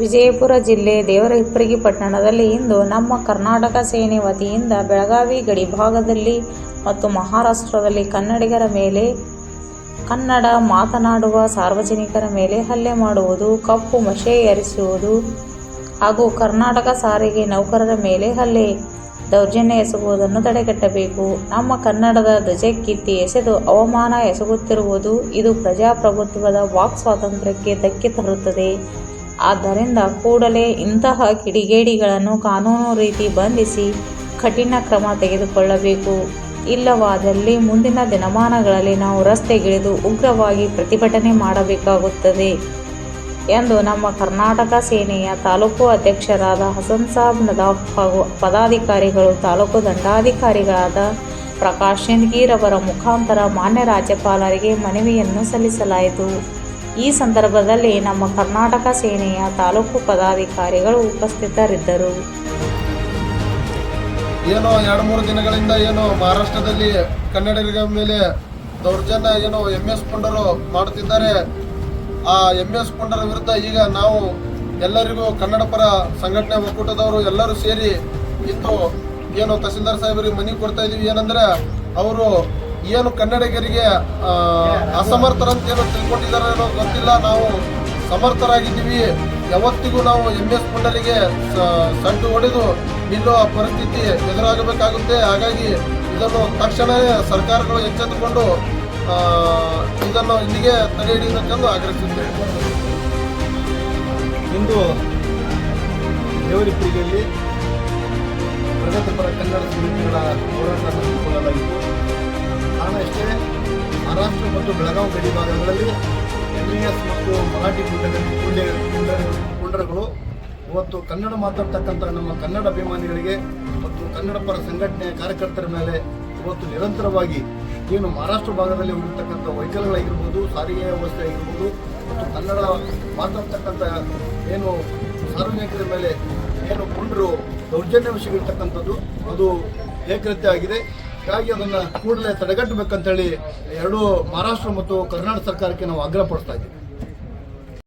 ವಿಜಯಪುರ ಜಿಲ್ಲೆ ದೇವರಹಿಪ್ಪರಗಿ ಪಟ್ಟಣದಲ್ಲಿ ಇಂದು ನಮ್ಮ ಕರ್ನಾಟಕ ಸೇನೆ ವತಿಯಿಂದ ಬೆಳಗಾವಿ ಗಡಿಭಾಗದಲ್ಲಿ ಮತ್ತು ಮಹಾರಾಷ್ಟ್ರದಲ್ಲಿ ಕನ್ನಡಿಗರ ಮೇಲೆ ಕನ್ನಡ ಮಾತನಾಡುವ ಸಾರ್ವಜನಿಕರ ಮೇಲೆ ಹಲ್ಲೆ ಮಾಡುವುದು, ಕಪ್ಪು ಮಶೆ ಎರಿಸುವುದು ಹಾಗೂ ಕರ್ನಾಟಕ ಸಾರಿಗೆ ನೌಕರರ ಮೇಲೆ ಹಲ್ಲೆ ದೌರ್ಜನ್ಯ ಎಸಗುವುದನ್ನು ತಡೆಗಟ್ಟಬೇಕು. ನಮ್ಮ ಕನ್ನಡದ ಧ್ವಜಕ್ಕಿತ್ತಿ ಎಸೆದು ಅವಮಾನ ಎಸಗುತ್ತಿರುವುದು ಇದು ಪ್ರಜಾಪ್ರಭುತ್ವದ ವಾಕ್ ಸ್ವಾತಂತ್ರ್ಯಕ್ಕೆ ಧಕ್ಕೆ ತರುತ್ತದೆ. ಆದ್ದರಿಂದ ಕೂಡಲೇ ಇಂತಹ ಕಿಡಿಗೇಡಿಗಳನ್ನು ಕಾನೂನು ರೀತಿ ಬಂಧಿಸಿ ಕಠಿಣ ಕ್ರಮ ತೆಗೆದುಕೊಳ್ಳಬೇಕು. ಇಲ್ಲವಾದಲ್ಲಿ ಮುಂದಿನ ದಿನಮಾನಗಳಲ್ಲಿ ನಾವು ರಸ್ತೆಗಿಳಿದು ಉಗ್ರವಾಗಿ ಪ್ರತಿಭಟನೆ ಮಾಡಬೇಕಾಗುತ್ತದೆ ಎಂದು ನಮ್ಮ ಕರ್ನಾಟಕ ಸೇನೆಯ ತಾಲೂಕು ಅಧ್ಯಕ್ಷರಾದ ಹಸನ್ ಸಾಬ್ ನದಾಫ್ ಹಾಗೂ ಪದಾಧಿಕಾರಿಗಳು, ತಾಲೂಕು ದಂಡಾಧಿಕಾರಿಗಳಾದ ಪ್ರಕಾಶ್ ಸಿಂದ್ಗೀರ್ ಅವರ ಮುಖಾಂತರ ಮಾನ್ಯ ರಾಜ್ಯಪಾಲರಿಗೆ ಮನವಿಯನ್ನು ಸಲ್ಲಿಸಲಾಯಿತು. ಈ ಸಂದರ್ಭದಲ್ಲಿ ನಮ್ಮ ಕರ್ನಾಟಕ ಸೇನೆಯ ತಾಲೂಕು ಪದಾಧಿಕಾರಿಗಳು ಉಪಸ್ಥಿತರಿದ್ದರು. ಏನೋ ಎರಡು ಮೂರು ದಿನಗಳಿಂದ ಏನೋ ಮಹಾರಾಷ್ಟ್ರದಲ್ಲಿ ಕನ್ನಡಿಗರ ಮೇಲೆ ದೌರ್ಜನ್ಯ ಏನೋ ಎಂ ಎಸ್ ಪುಂಡರು ಮಾಡುತ್ತಿದ್ದಾರೆ. ಆ ಎಂ ಎಸ್ ಪುಂಡರ ವಿರುದ್ಧ ಈಗ ನಾವು ಎಲ್ಲರಿಗೂ ಕನ್ನಡ ಪರ ಸಂಘಟನೆ ಒಕ್ಕೂಟದವರು ಎಲ್ಲರೂ ಸೇರಿ ಇದ್ದು ಏನು ತಹಸೀಲ್ದಾರ್ ಸಾಹೇಬರಿಗೆ ಮನವಿ ಕೊಡ್ತಾ ಇದೀವಿ. ಏನಂದ್ರೆ ಅವರು ಏನು ಕನ್ನಡಿಗರಿಗೆ ಅಸಮರ್ಥರಂತ ತಿಳ್ಕೊಂಡಿದ್ದಾರೆ ಅನ್ನೋ ಗೊತ್ತಿಲ್ಲ. ನಾವು ಸಮರ್ಥರಾಗಿದ್ದೀವಿ. ಯಾವತ್ತಿಗೂ ನಾವು ಎಂ ಎಸ್ ಮಂಡಳಿಗೆ ಸಡ್ಡು ಹೊಡೆದು ನಿಲ್ಲುವ ಪರಿಸ್ಥಿತಿ ಎದುರಾಗಬೇಕಾಗುತ್ತೆ. ಹಾಗಾಗಿ ಇದನ್ನು ತಕ್ಷಣವೇ ಸರ್ಕಾರಗಳು ಎಚ್ಚೆತ್ತುಕೊಂಡು ಇದನ್ನು ಇಲ್ಲಿಗೆ ತಡೆ ಹಿಡಿಯಬೇಕೆಂದು ಆಗ್ರಹಿಸುತ್ತೇವೆ. ಇಂದು ದೇವರಿಪುರಿಯಲ್ಲಿ ಪ್ರಗತಿಪರ ಕನ್ನಡ ಸಮಿತಿಗಳ ಹೋರಾಟ ಮತ್ತು ಬೆಳಗಾವಿ ಗಡಿ ಭಾಗಗಳಲ್ಲಿ ಎನ್ ಎಸ್ ಮತ್ತು ಮರಾಠಿ ಗುಂಡಗಲ್ಲಿ ಗುಂಡೆ ಇವತ್ತು ಕನ್ನಡ ಮಾತಾಡ್ತಕ್ಕಂಥ ನಮ್ಮ ಕನ್ನಡ ಅಭಿಮಾನಿಗಳಿಗೆ ಮತ್ತು ಕನ್ನಡ ಪರ ಸಂಘಟನೆಯ ಕಾರ್ಯಕರ್ತರ ಮೇಲೆ ಇವತ್ತು ನಿರಂತರವಾಗಿ ಏನು ಮಹಾರಾಷ್ಟ್ರ ಭಾಗದಲ್ಲಿ ಹೋಗಿರ್ತಕ್ಕಂಥ ವೆಹಿಕಲ್ಗಳಾಗಿರ್ಬೋದು ಸಾರಿಗೆ ವ್ಯವಸ್ಥೆ ಆಗಿರ್ಬೋದು ಮತ್ತು ಕನ್ನಡ ಮಾತಾಡ್ತಕ್ಕಂಥ ಏನು ಸಾರ್ವಜನಿಕರ ಮೇಲೆ ಏನು ಗುಂಡರು ದೌರ್ಜನ್ಯ ವಿಷಯಗಳಿರ್ತಕ್ಕಂಥದ್ದು, ಅದು ಏಕೃತ್ಯ ಆಗಿದೆ ಹೀಗಾಗಿ ಅದನ್ನು ಕೂಡಲೇ ತಡೆಗಟ್ಟಬೇಕಂತೇಳಿ ಎರಡೂ ಮಹಾರಾಷ್ಟ್ರ ಮತ್ತು ಕರ್ನಾಟಕ ಸರ್ಕಾರಕ್ಕೆ ನಾವು ಆಗ್ರಹ ಇದ್ದೀವಿ.